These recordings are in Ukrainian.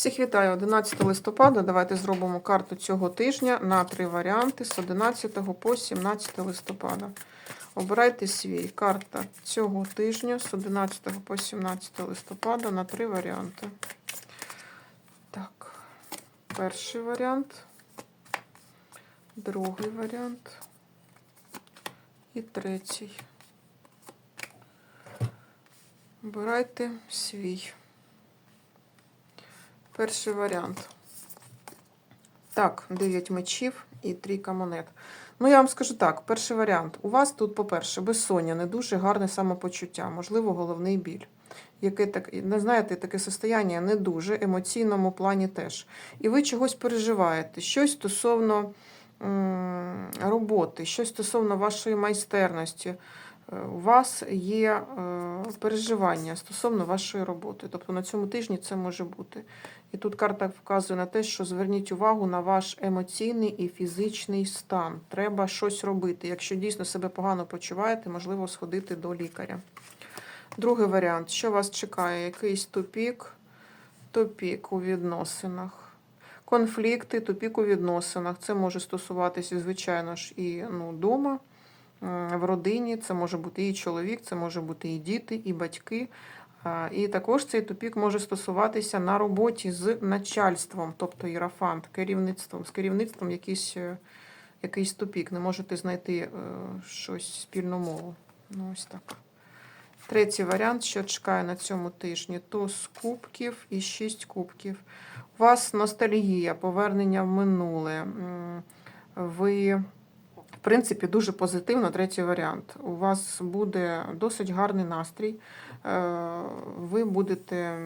Всіх вітаю 11 листопада. Давайте зробимо карту цього тижня на три варіанти з 11 по 17 листопада. Обирайте свій карта цього тижня з 11 по 17 листопада на три варіанти. Так, перший варіант, другий варіант і третій. Обирайте свій. Перший варіант. Так, 9 мечів і трійка монет. Ну, я вам скажу так: перший варіант. У вас тут, по-перше, безсоння, не дуже гарне самопочуття, можливо, головний біль. Яке так, не знаєте, таке состояння не дуже, емоційному плані теж. І ви чогось переживаєте, щось стосовно м, роботи, щось стосовно вашої майстерності. У вас є е, переживання стосовно вашої роботи. Тобто на цьому тижні це може бути. І тут карта вказує на те, що зверніть увагу на ваш емоційний і фізичний стан. Треба щось робити. Якщо дійсно себе погано почуваєте, можливо, сходити до лікаря. Другий варіант. Що вас чекає? Якийсь тупік, тупік у відносинах. Конфлікти, тупік у відносинах. Це може стосуватися, звичайно ж, і ну, дома, в родині. Це може бути і чоловік, це може бути і діти, і батьки. І також цей тупік може стосуватися на роботі з начальством, тобто ірафант, керівництвом. З керівництвом якийсь, е, якийсь тупік. Не можете знайти е, щось спільну мову. Ну, ось так. Третій варіант, що чекає на цьому тижні, то з кубків і шість кубків. У вас ностальгія, повернення в минуле. Ви, в принципі, дуже позитивно. Третій варіант. У вас буде досить гарний настрій. Е, Ви будете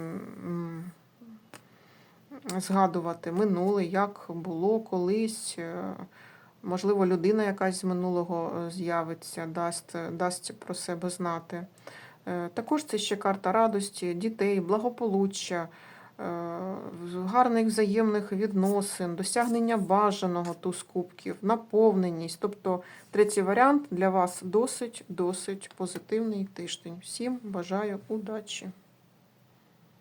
згадувати минуле, як було колись. Е, Можливо, людина якась з минулого е, з'явиться, дасть, дасть про себе знати. Також це ще карта радості, дітей, благополуччя, гарних взаємних відносин, досягнення бажаного туз кубків, наповненість. Тобто третій варіант для вас досить, досить позитивний тиждень. Всім бажаю удачі!